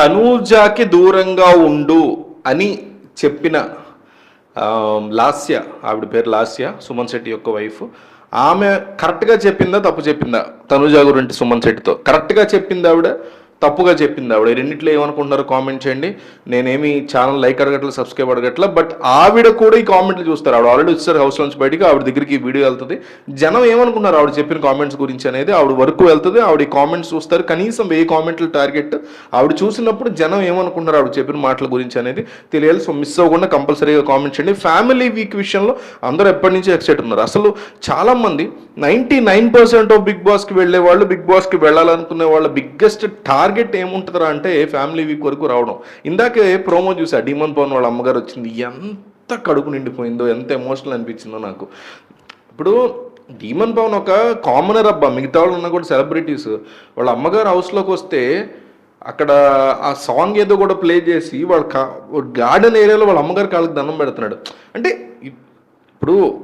తనూజాకి దూరంగా ఉండు అని చెప్పిన లాస్య ఆవిడ పేరు లాస్య సుమన్ శెట్టి యొక్క వైఫ్ ఆమె కరెక్ట్గా చెప్పిందా తప్పు చెప్పిందా తనూజా గురించి సుమన్ శెట్టితో? కరెక్ట్గా చెప్పింది ఆవిడ? తప్పుగా చెప్పింది ఆవిడ. రెండింటిలో రెండిట్లో ఏమనుకుంటున్నారో కామెంట్ చేయండి. నేనేమి ఛానల్ లైక్ అడగట్ల సబ్స్క్రైబ్ అడగట్ల బట్ ఆవిడ కూడా ఈ కామెంట్లు చూస్తారు. ఆవిడ ఆల్రెడీ వచ్చారు హౌస్ నుంచి బయటికి ఆవిడ దగ్గరికి ఈ వీడియో వెళ్తుంది. జనం ఏమనుకున్నారు ఆవిడ చెప్పిన కామెంట్స్ గురించి అనేది ఆవిడ వరకు వెళ్తుంది. ఆవిడ కామెంట్స్ చూస్తారు. కనీసం వెయ్యి కామెంట్లు టార్గెట్ ఆవిడ చూసినప్పుడు జనం ఏమనుకున్నారు ఆవిడ చెప్పిన మాటల గురించి అనేది తెలియాలి. సో మిస్ అవ్వకుండా కంపల్సరీగా కామెంట్ చేయండి. ఫ్యామిలీ వీక్ విషయంలో అందరూ ఎప్పటి నుంచి ఎక్సైట్ ఉన్నారు. అసలు చాలా మంది ninety nine percent of big బాస్కి వెళ్ళే వాళ్ళు బిగ్ బాస్కి వెళ్ళాలనుకునే వాళ్ళ బిగ్గెస్ట్ టార్గెట్ ఏముంటుందా అంటే ఫ్యామిలీ వీక్ వరకు రావడం. ఇందాకే ప్రోమో చూసా డిమన్ పవన్ వాళ్ళ అమ్మగారు వచ్చింది. ఎంత కడుపు నిండిపోయిందో ఎంత ఎమోషనల్ అనిపించిందో నాకు. ఇప్పుడు డీమన్ పవన్ ఒక కామనర్ అబ్బా. మిగతా వాళ్ళు ఉన్న కూడా సెలబ్రిటీస్. వాళ్ళ అమ్మగారు హౌస్లోకి వస్తే అక్కడ ఆ సాంగ్ ఏదో కూడా ప్లే చేసి వాళ్ళ కా గార్డెన్ ఏరియాలో వాళ్ళ అమ్మగారి కాళ్ళకి దండం పెడుతున్నాడు. అంటే ఇప్పుడు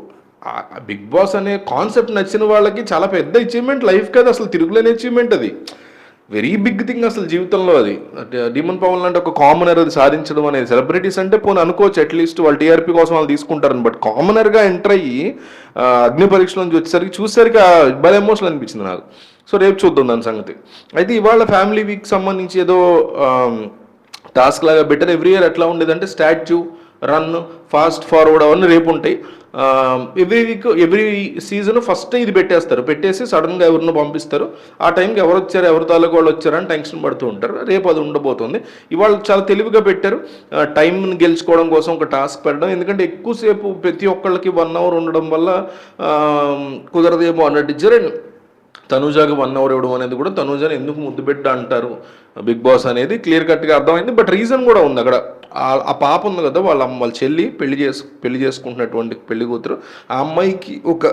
బిగ్ బాస్ అనే కాన్సెప్ట్ నచ్చిన వాళ్ళకి చాలా పెద్ద అచీవ్మెంట్ లైఫ్ కదా. అసలు తిరుగులేని అచీవ్మెంట్ అది. వెరీ బిగ్ థింగ్ అసలు జీవితంలో అది. డిమన్ పవన్ లాంటి ఒక కామనర్ అది సాధించడం అనేది. సెలబ్రిటీస్ అంటే పోనీ అనుకోవచ్చు అట్లీస్ట్ వాళ్ళు టీఆర్పీ కోసం వాళ్ళు తీసుకుంటారని. బట్ కామనర్గా ఎంటర్ అయ్యి అగ్ని పరీక్షల నుంచి వచ్చేసరికి చూసేసరికి భలే ఎమోషనల్ అనిపించింది నాకు. సో రేపు చూద్దాం దాని సంగతి. అయితే ఇవాళ ఫ్యామిలీ వీక్ సంబంధించి ఏదో టాస్క్ లాగా బెటర్ ఎవ్రీ ఇయర్ ఎట్లా ఉండేదంటే స్టాచ్యూ రన్ ఫాస్ట్ ఫార్వర్డ్ అవన్నీ రేపు ఉంటాయి. Every week every season first ఇది పెట్టేస్తారు. పెట్టేసి సడన్గా ఎవరిని పంపిస్తారు. ఆ టైంకి ఎవరు వచ్చారు ఎవరి తాలూకు వాళ్ళు వచ్చారని టెన్షన్ పడుతూ ఉంటారు. రేపు అది ఉండబోతుంది. ఇవాళ చాలా తెలివిగా పెట్టారు. టైంని గెలుచుకోవడం కోసం ఒక టాస్క్ పెట్టడం. ఎందుకంటే ఎక్కువసేపు ప్రతి ఒక్కళ్ళకి వన్ అవర్ ఉండడం వల్ల కుదరదేమో అన్నట్టు. ఇచ్చారు తనూజాకి వన్ అవర్ ఇవ్వడం అనేది కూడా తనూజాని ఎందుకు ముద్దు బిడ్డ అంటారు? బిగ్ బాస్ అనేది క్లియర్ కట్గా అర్థమైంది. బట్ రీజన్ కూడా ఉంది అక్కడ. ఆ- పాప ఉంది కదా వాళ్ళ వాళ్ళ చెల్లి పెళ్ళి చేసు పెళ్ళి చేసుకుంటున్నటువంటి పెళ్ళి కూతురు. ఆ అమ్మాయికి ఒక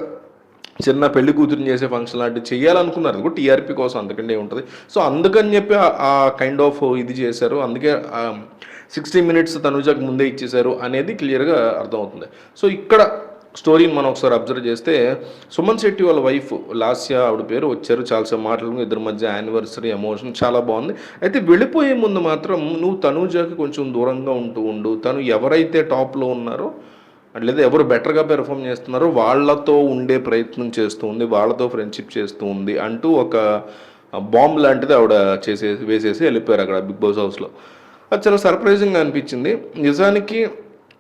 చిన్న పెళ్ళి కూతురుని చేసే ఫంక్షన్ లాంటివి చేయాలనుకున్నారు కూడా టీఆర్పీ కోసం అందుకంటే ఉంటుంది. సో అందుకని చెప్పి ఆ- ఆ కైండ్ ఆఫ్ ఇది చేశారు. అందుకే సిక్స్టీ మినిట్స్ తనుజాకి ముందే ఇచ్చేశారు అనేది క్లియర్గా అర్థమవుతుంది. సో ఇక్కడ స్టోరీని మనం ఒకసారి అబ్జర్వ్ చేస్తే సుమన్ శెట్టి వాళ్ళ వైఫ్ లాస్య ఆవిడ పేరు వచ్చారు. చాలాసేపు మాటలు ఇద్దరి మధ్య యానివర్సరీ ఎమోషన్ చాలా బాగుంది. అయితే వెళ్ళిపోయే ముందు మాత్రం నువ్వు తనూజాకి కొంచెం దూరంగా ఉంటూ ఉండు. తను ఎవరైతే టాప్లో ఉన్నారో లేదా ఎవరు బెటర్గా పెర్ఫామ్ చేస్తున్నారో వాళ్ళతో ఉండే ప్రయత్నం చేస్తూ ఉంది. వాళ్ళతో ఫ్రెండ్షిప్ చేస్తూ ఉంది అంటూ ఒక బాంబ్ లాంటిది ఆవిడ చేసే వేసేసి వెళ్ళిపోయారు అక్కడ బిగ్ బాస్ హౌస్లో. అది చాలా సర్ప్రైజింగ్గా అనిపించింది. నిజానికి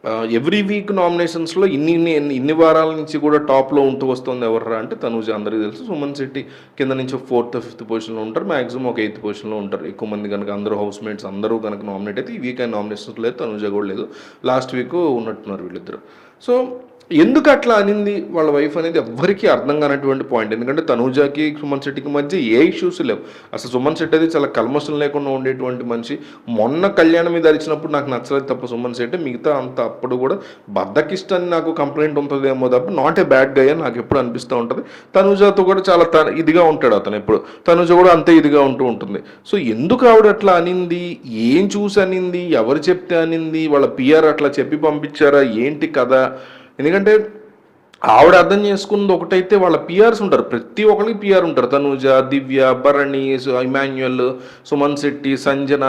ఎవ్రీ వీక్ నామినేషన్స్లో ఇన్ని ఇన్ని ఇన్ని- వారాల నుంచి కూడా టాప్లో ఉంటూ వస్తుంది ఎవర్రా అంటే తనూజ. అందరికీ తెలుసు. సుమన్ శెట్టి కింద నుంచి ఫోర్త్ ఫిఫ్త్ పొజిషన్లో ఉంటారు. మాక్సిమం ఒక ఎయిత్ పొజిషన్లో ఉంటారు. ఎక్కువ మంది కనుక అందరూ హౌస్ మేట్స్ అందరూ కనుక నామినేట్ అయితే ఈ వీక్ అయిన నామినేషన్స్ లేదు. తనూజ కూడా లేదు. లాస్ట్ వీక్ ఉన్నట్టున్నారు వీళ్ళిద్దరు. సో ఎందుకు అట్లా అనింది వాళ్ళ వైఫ్ అనేది ఎవ్వరికీ అర్థం కానటువంటి పాయింట్ ఎందుకంటే తనూజాకి సుమన్ శెట్టికి మధ్య ఏ ఇష్యూస్ లేవు. అసలు సుమన్ శెట్టి అది చాలా కల్మషం లేకుండా ఉండేటువంటి మనిషి. మొన్న కళ్యాణం మీద అరిచినప్పుడు నాకు నచ్చలేదు తప్ప సుమన్ శెట్టి. మిగతా అంత అప్పుడు కూడా బద్దకిష్టాన్ని నాకు కంప్లైంట్ ఉంటుందేమో తప్ప నాట్ ఏ బ్యాడ్ గై అని నాకు ఎప్పుడు అనిపిస్తూ ఉంటుంది. తనుజాతో కూడా చాలా త ఇదిగా ఉంటాడు అతను ఎప్పుడు. తనూజ కూడా అంతే ఇదిగా ఉంటూ ఉంటుంది. సో ఎందుకు ఆవిడ అట్లా అనింది? ఏం చూసి అనింది? ఎవరు చెప్తే అనింది? వాళ్ళ పిఆర్ అట్లా చెప్పి పంపించారా? ఏంటి కదా ఎందుకంటే ఆవిడ అర్థం చేసుకున్నది ఒకటైతే వాళ్ళ పిఆర్స్ ఉంటారు. ప్రతి ఒక్కరికి పిఆర్ ఉంటారు. తనుజ దివ్య భరణి ఇమాన్యుయల్ సుమన్ శెట్టి సంజన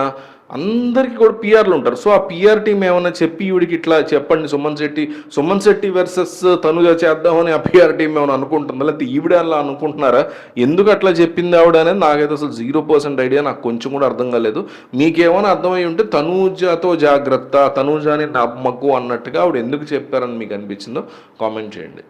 అందరికీ కూడా పిఆర్లు ఉంటారు. సో ఆ పిఆర్ టీం ఏమైనా చెప్పి వీడికి ఇట్లా చెప్పండి సుమన్ శెట్టి సుమన్ శెట్టి వర్సెస్ తనుజ చేద్దామని ఆ పిఆర్ టీం ఏమైనా అనుకుంటుందా? లేకపోతే ఈవిడ అలా అనుకుంటున్నారా? ఎందుకు అట్లా చెప్పింది ఆవిడ అనేది నాకైతే అసలు జీరో పర్సెంట్ ఐడియా నాకు కొంచెం కూడా అర్థం కాలేదు. మీకేమైనా అర్థమై ఉంటే తనూజతో జాగ్రత్త తనూజాని నమ్మకు అన్నట్టుగా ఆవిడ ఎందుకు చెప్పారని మీకు అనిపించిందో కామెంట్ చేయండి.